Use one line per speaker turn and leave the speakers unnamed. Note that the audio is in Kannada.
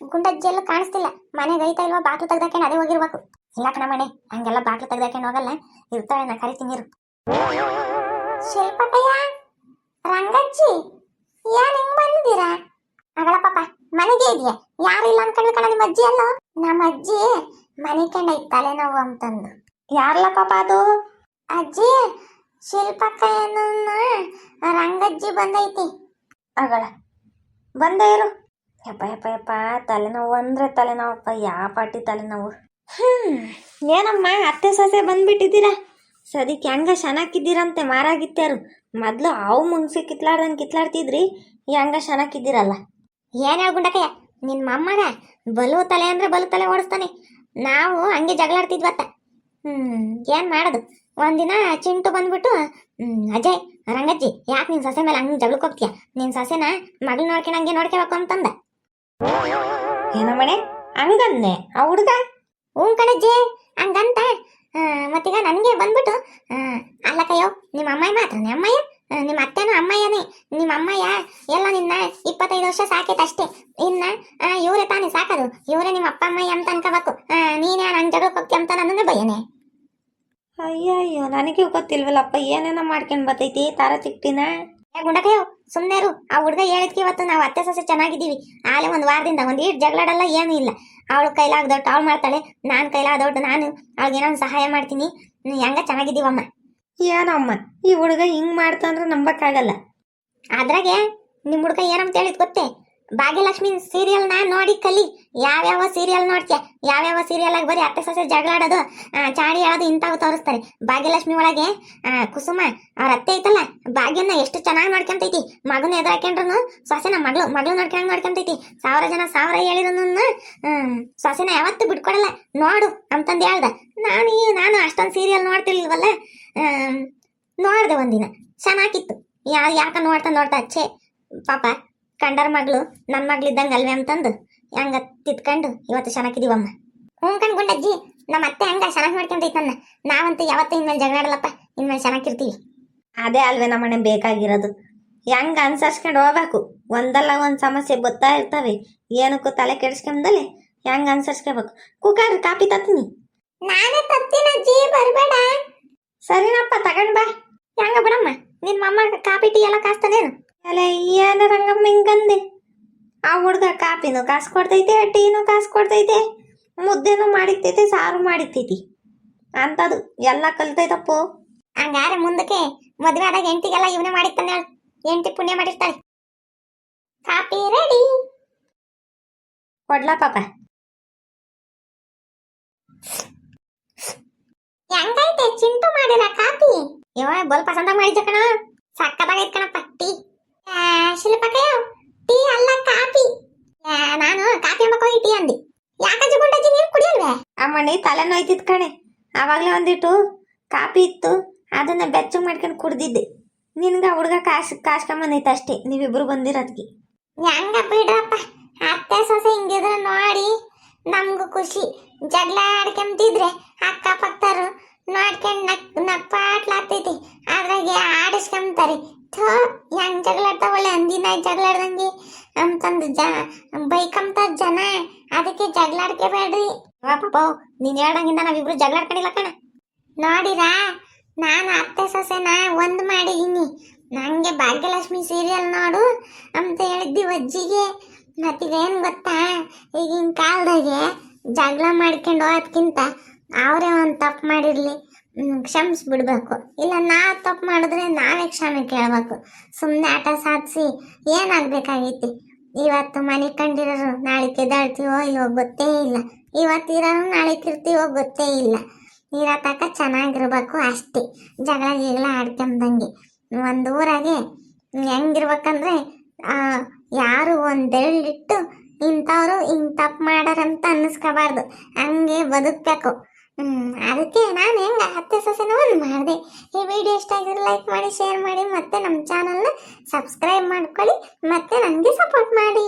ಗುಂಡಜ್ಜಿ ಎಲ್ಲ ಕಾಣಿಸ್ತಿಲ್ಲ. ಮನೆಗೆ ಐತಾ ಇಲ್ವಾ? ಬಾಟ್ಲು ತೆಗ್ದಾಕೊಂಡು ಅದೇ ಹೋಗಿರ್ಬೇಕು. ಇಲ್ಲ ಕಣ ಹಂಗೆಲ್ಲ ಬಾಟ್ಲು ತೆಗ್ದಾಕೊಂಡು ಹೋಗಲ್ಲ. ಇರ್ತಾಳೆ ನಾ ಕರಿತೀನಿ, ಇರು. ಶಿಲ್ಪಕಯ್ಯ ರಂಗಜ್ಜಿ, ಏನ್ ಹಿಂಗ್ ಬಂದಿದ್ದೀರಾ? ಅಗಳ ಪಾಪ, ಮನೆಗೆ ಇದೆಯಾ? ಯಾರು ಇಲ್ಲ ಅನ್ಕೊಂಡ್ವಿ ಕಣ ನಿಮ್ಮ ಅಜ್ಜಿ ಅಲ್ಲ ನಮ್ಮ ಅಜ್ಜಿ ಮನೆ ಕಂಡ ತಲೆನೋವು ಅಂತಂದು. ಯಾರಲ್ಲ ಪಾಪ ಅದು? ಅಜ್ಜಿ ಶಿಲ್ಪಕ್ಕಯ್ಯನ ರಂಗಜ್ಜಿ ಬಂದೈತಿ. ಅಗಳ ಬಂದೇ ಇರು. ಯಪ್ಪ ಯಪ್ಪ ಯಪ್ಪ, ತಲೆನೋವು ಅಂದ್ರೆ ತಲೆನೋವಪ್ಪ, ಯಾವ ಪಾಟಿ ತಲೆನೋವು? ಹ್ಮ್, ಏನಮ್ಮ, ಅತ್ತೆ ಸೊಸೆ ಬಂದ್ಬಿಟ್ಟಿದ್ದೀರಾ? ಸದಿಕ್ ಹೆಂಗ ಶನಕ್ಕಿದ್ದೀರಂತೆ ಮಾರಾಗಿತ್ತಾರು ಮೊದ್ಲು ಅವು ಮುಂಗ್ಸಿ ಕಿತ್ಲಾಡ್ದಂಗೆ ಕಿತ್ಲಾಡ್ತಿದ್ರಿ ಹೆಂಗ ಶನಕ್ಕಿದ್ದೀರಲ್ಲ. ಏನ್ ಹೇಳ್ಗುಂಡಕಯ್ಯ ನಿನ್ ಮಮ್ಮಗ ಬಲು ತಲೆ ಅಂದ್ರೆ ಬಲು ತಲೆ ಓಡಿಸ್ತಾನೆ. ನಾವು ಹಂಗೆ ಜಗಳಾಡ್ತಿದ್ವತ್ತ ಹ್ಮ್, ಏನ್ ಮಾಡೋದು? ಒಂದಿನ ಚಿಂಟು ಬಂದ್ಬಿಟ್ಟು ಅಜಯ್, ರಂಗಜ್ಜಿ, ಯಾಕೆ ನಿನ್ ಸೊಸೆ ಮೇಲೆ ಹಂಗೆ ಜಗಳಕ್ಕೆ ಹೋಗ್ತೀಯ? ನಿನ್ ಸೊಸೆನ ಮಗಳು ನೋಡ್ಕೊಂಡಂಗೆ ನೋಡ್ಕೋಬೇಕು ಅಂತಂದ. ಏನಮ್ಮಣೆ ಹಂಗನ್ನೆ. ಆ ಹುಡುಗ? ಹ್ಞೂ ಕಣಜ್ಜೆ, ಹಂಗಂತ. ಮತ್ತೀಗ ನನಗೆ ಬಂದ್ಬಿಟ್ಟು ಅಲ್ಲ ನಿಮ್ಮ ಅಮ್ಮಾಯಿ ಮಾತ್ರನೇ ಅಮ್ಮಯ್ಯ ನಿಮ್ಮ ಅತ್ತೆನೂ ಅಮ್ಮಯ್ಯನೇ. ನಿಮ್ಮ ಅಮ್ಮಯ್ಯ ಎಲ್ಲ ನಿನ್ನ ಇಪ್ಪತ್ತೈದು ವರ್ಷ ಸಾಕೈತೆ ಇನ್ನ ಇವರೇ ತಾನೇ ಸಾಕದು. ಇವರೇ ನಿಮ್ಮ ಅಪ್ಪ ಅಮ್ಮಯ್ಯ ಅಂತ ಅನ್ಕೋಬೇಕು. ನೀನೇ ನನ್ನ ಜಗಳಕ್ಕೆ ಹೋಗ್ತಿ ಅಂತ ನನ್ನನ್ನೇ ಬಯ್ಯನೆ.
ಅಯ್ಯೋ ನನಗೆ ಗೊತ್ತಿಲ್ವಲ್ಲಪ್ಪ, ಏನೇನೋ ಮಾಡ್ಕೊಂಡು ಬರ್ತೈತಿ, ತಾರ ಚಿಟ್ಟಿನ?
ಏ ಗುಂಡಕಯ್ಯೋ ಸುಮ್ಮನೆ ಇರು. ಆ ಹುಡುಗ ಹೇಳಿದ್ಕೆ ಇವತ್ತು ನಾವು ಅತ್ತೆ ಸೊಸೆ ಚೆನ್ನಾಗಿದ್ದೀವಿ. ಆಲೆ ಒಂದು ವಾರದಿಂದ ಒಂದು ಈಟ್ ಜಗಳಾಡಲ್ಲ ಏನೂ ಇಲ್ಲ. ಅವಳು ದೊಡ್ಡ ಅವಳು ಮಾಡ್ತಾಳೆ ನಾನು ಕೈಲಾದೊಟ್ಟು ನಾನು. ಅವಳಿಗೆ ಏನೋ ಸಹಾಯ ಮಾಡ್ತೀನಿ. ಹೆಂಗ ಚೆನ್ನಾಗಿದ್ದೀವಮ್ಮ?
ಏನಮ್ಮ ಈ ಹುಡುಗ ಹಿಂಗ್ ಮಾಡ್ತಂದ್ರೆ ನಂಬಕ್ಕಾಗಲ್ಲ.
ಅದ್ರಾಗೆ ನಿಮ್ಮ ಹುಡುಗ ಏನಂತ ಹೇಳಿದ್ ಗೊತ್ತೇ? ಭಾಗ್ಯಲಕ್ಷ್ಮಿ ನಾ ನೋಡಿ ಕಲಿ. ಯಾವ್ಯಾವ ಸೀರಿಯಲ್ ನೋಡ್ತೀಯ? ಯಾವ್ಯಾವ ಸೀರಿಯಲ್ ಆಗಿ ಬರೀ ಅತ್ತೆ ಸೊಸೆ ಜಗಳಾಡೋದು ಚಾಡಿ ಆಡೋದು ಇಂಥವು ತೋರಿಸ್ತಾರೆ. ಭಾಗ್ಯಲಕ್ಷ್ಮಿ ಒಳಗೆ ಕುಸುಮ ಅವ್ರ ಅತ್ತೆ ಐತಲ್ಲ ಭಾಗ್ಯನ ಎಷ್ಟು ಚೆನ್ನಾಗಿ ನೋಡ್ಕೊಂತೈತಿ. ಮಗನ ಎದುರಾಕೊಂಡ್ರು ಸೊಸೆನ ಮಗಳು ಮಗಳು ನೋಡ್ಕೊಂಡ್ ನೋಡ್ಕೊಂತೈತಿ. ಸಾವಿರ ಜನ ಸಾವಿರ ಹೇಳಿದ್ರು ಸೊಸೆನ ಯಾವತ್ತೂ ಬಿಟ್ಕೊಡಲ್ಲ. ನೋಡು ಅಂತಂದು ಹೇಳ್ದ. ನಾನು ನಾನು ಅಷ್ಟೊಂದು ಸೀರಿಯಲ್ ನೋಡ್ತಿರ್ಲಿಲ್ವಲ್ಲ? ಆಮ್, ನೋಡ್ದೆ ಒಂದಿನ. ಚೆನ್ನಾಗಿತ್ತು. ಯಾ ಯಾಕ ನೋಡ್ತಾ ನೋಡ್ತಾ ಛೇ ಪಾಪ. ಕಂಡರ ಮಗಳು ನನ್ನ ಮಗಳಿದ್ದಂಗೆ ಅಲ್ವೇ ಅಂತಂದು. ಹಂಗ ತಿತ್ಕೊಂಡು ಇವತ್ತು ಚೆನ್ನಾಗಿದೀವಮ್ಮ ಹ್ಞೂ ಕಣ್ಗುಂಡಜ್ಜಿ ನಮ್ಮ ಅತ್ತೆ ಹಂಗ ಚೆನ್ನಾಗಿ ನೋಡ್ಕೊಂತೈತೆ ನನ್ನ. ನಾವಂತೂ ಯಾವತ್ತೂ ಇನ್ಮೇಲೆ ಜಗಳಾಡಲ್ಲಪ್ಪ ಇನ್ಮೇಲೆ ಚೆನ್ನಾಗಿರ್ತೀವಿ
ಅದೇ ಅಲ್ವೇ ನಮ್ಮನೆ ಬೇಕಾಗಿರೋದು. ಹೆಂಗ ಅನ್ಸರ್ಸ್ಕೊಂಡು ಹೋಗ್ಬೇಕು? ಒಂದಲ್ಲ ಒಂದು ಸಮಸ್ಯೆ ಗೊತ್ತಾ ಇರ್ತಾವೆ. ಏನಕ್ಕೂ ತಲೆ ಕೆಡಿಸ್ಕೊಂಡಲೆ ಹೆಂಗ ಅನ್ಸರ್ಸ್ಕೋಬೇಕು? Cooker copy ತತ್ತೀನಿ.
ನಾನೇ ತತ್ತಿನಜ್ಜಿ ಬರಬೇಡ.
ಸರಿನಪ್ಪ ತಗೊಂಡ್ ಬಾ.
ಹೆಂಗ ಬಿಡಮ್ಮ ನಿನ್ನ ಮಮ್ಮ ಕಾಪಿ ಟೀ ಎಲ್ಲ ಕಾಸ್ತಾನೇನು
ಅಲ್ಲ ಏನ ರಂಗಮ್ಮ ಹಿಂಗಂದೆ? ಆ ಹುಡ್ಗ ಕಾಪಿನೂ ಕಾಸು ಕೊಡ್ತೈತೆ ಟೀನು ಕಾಸು ಕೊಡ್ತೈತೆ ಮುದ್ದೆನೂ ಮಾಡಿರ್ತೈತೆ ಸಾರು ಮಾಡಿರ್ತೈತಿ. ಅಂತದು ಎಲ್ಲ ಕಲ್ತೈತಪ್ಪು.
ಹಂಗಾರೆ ಮುಂದಕ್ಕೆ ಮದುವೆ ಆದಾಗ ಎಂಟಿಗೆಲ್ಲ ಇವನೇ ಮಾಡಿರ್ತಾನೆ ಎಂಟಿ ಪುಣ್ಯ ಮಾಡಿರ್ತಾಳೆ. ಕಾಪಿ ರೆಡಿ
ಕೊಡ್ಲಾ ಪಾಪ.
ಹೆಂಗೈತೆ ಚಿಂಟು ಮಾಡಿಲ್ಲ ಕಾಪಿ? ಇವ ಬಲ್ ಪಸಂದ ಮಾಡಿದ್ದ ಕಣ? ಸಕ್ಕತ್ತಾಗೈತ್ ಕಣಪ್ಪ ಟೀ. ಆ, ಶಿಲ್ಪಕಯ್ಯ ಟೀ ಅಲ್ಲ ಕಾಫಿ. ನಾನು ಕಾಫಿ ಎಂಬ ಹೋಗಿ ಟೀ ಅಂದಿ. ಯಾಕಜ್ಜಿ ಗುಂಡಜ್ಜಿ ನೀನು ಕುಡಿಯಲ್ವೇ?
ಅಮ್ಮಣ್ಣಿ ತಲೆ ನೋಯ್ತಿದ್ ಕಣೆ. ಆವಾಗಲೇ ಒಂದಿಟ್ಟು ಕಾಫಿ ಇತ್ತು ಅದನ್ನ ಬೆಚ್ಚ ಮಾಡ್ಕೊಂಡು ಕುಡ್ದಿದ್ದೆ. ನಿನ್ಗ ಹುಡುಗ ಕಾಸು ಕಾಸ್ಕೊಂಬಂದೈತೆ ಅಷ್ಟೇ ನೀವಿಬ್ರು ಬಂದಿರೋದ್ಗೆ
ಹೆಂಗ ಬಿಡ್ರಪ್ಪ ಅತ್ತೆ ಸೊಸೆ ಹಿಂಗಿದ್ರೆ ನೋಡಿ ನಮ್ಗೂ ಖುಷಿ. ಜಗಳ ಆಡ್ಕೊಂತಿದ್ರೆ ಅಕ್ಕಪಕ್ಕರು ನೋಡ್ಕೊಂಡ್ ಬೈಕಂತ ಜನ. ಅದಕ್ಕೆ ಜಗಳಾಡ್ಕೋಬೇಡ್ರಿ ಪಾಪ ನೀನ್ ಹೇಳ್ದಂಗಿಂದ ನಾವಿಬ್ರು ಜಗಳಾಡ್ಕೊಂಡಿಲ್ಲ ಕಣ. ನೋಡಿರಾ? ನಾನು ಅತ್ತೆ ಸೊಸೆನ ಒಂದ್ ಮಾಡಿದೀನಿ. ನಂಗೆ ಭಾಗ್ಯಲಕ್ಷ್ಮಿ ಸೀರಿಯಲ್ ನೋಡು ಅಂತ ಹೇಳಿದ್ದಿ ಅಜ್ಜಿಗೆ. ಮತ್ತಿದೇನು ಗೊತ್ತಾ? ಈಗಿನ ಕಾಲದಾಗೆ ಜಗಳ ಮಾಡ್ಕೊಂಡು ಹೋಗೋದ್ಕಿಂತ ಅವರೇ ಒಂದು ತಪ್ಪು ಮಾಡಿರ್ಲಿ. ಕ್ಷಮಿಸ್ಬಿಡ್ಬೇಕು. ಇಲ್ಲ, ನಾ ತಪ್ಪು ಮಾಡಿದ್ರೆ ನಾವೇ ಕ್ಷಮೆ ಕೇಳಬೇಕು. ಸುಮ್ಮನೆ ಆಟ ಸಾಧಿಸಿ ಏನಾಗಬೇಕಾಗೈತಿ? ಇವತ್ತು ಮನೆ ಕಂಡಿರೋರು ನಾಳೆ ಕೆದಾಳ್ತೀವೋ ಇವಾಗ ಗೊತ್ತೇ ಇಲ್ಲ. ಇವತ್ತಿರೋರು ನಾಳೆ ಕಿರ್ತೀವೋ ಗೊತ್ತೇ ಇಲ್ಲ. ಇರೋ ಚೆನ್ನಾಗಿರ್ಬೇಕು ಅಷ್ಟೇ. ಜಗಳ ಗಿಗಳ ಆಡ್ಕೊಂಬಂಗೆ. ಒಂದು ಊರಾಗೆ ಹೆಂಗಿರ್ಬೇಕಂದ್ರೆ ಯಾರು ಯಾರು ಒಂದೆರಳಿಟ್ಟು ಇಂಥವ್ರು ಹಿಂಗೆ ತಪ್ಪು ಮಾಡಾರಂತ ಅನ್ನಿಸ್ಕೋಬಾರ್ದು. ಹಂಗೆ ಬದುಕಬೇಕು. ಅದಕ್ಕೆ ನಾನು ಹೆಂಗ ಸೊಸೆನ ಒಂದು ಮಾಡಿದೆ. ಈ ವಿಡಿಯೋ ಇಷ್ಟ ಆಗಿದ್ರೆ ಲೈಕ್ ಮಾಡಿ ಶೇರ್ ಮಾಡಿ ಮತ್ತೆ ನಮ್ಮ ಚಾನಲ್ನ ಸಬ್ಸ್ಕ್ರೈಬ್ ಮಾಡ್ಕೊಳ್ಳಿ ಮತ್ತೆ ನನಗೆ ಸಪೋರ್ಟ್ ಮಾಡಿ.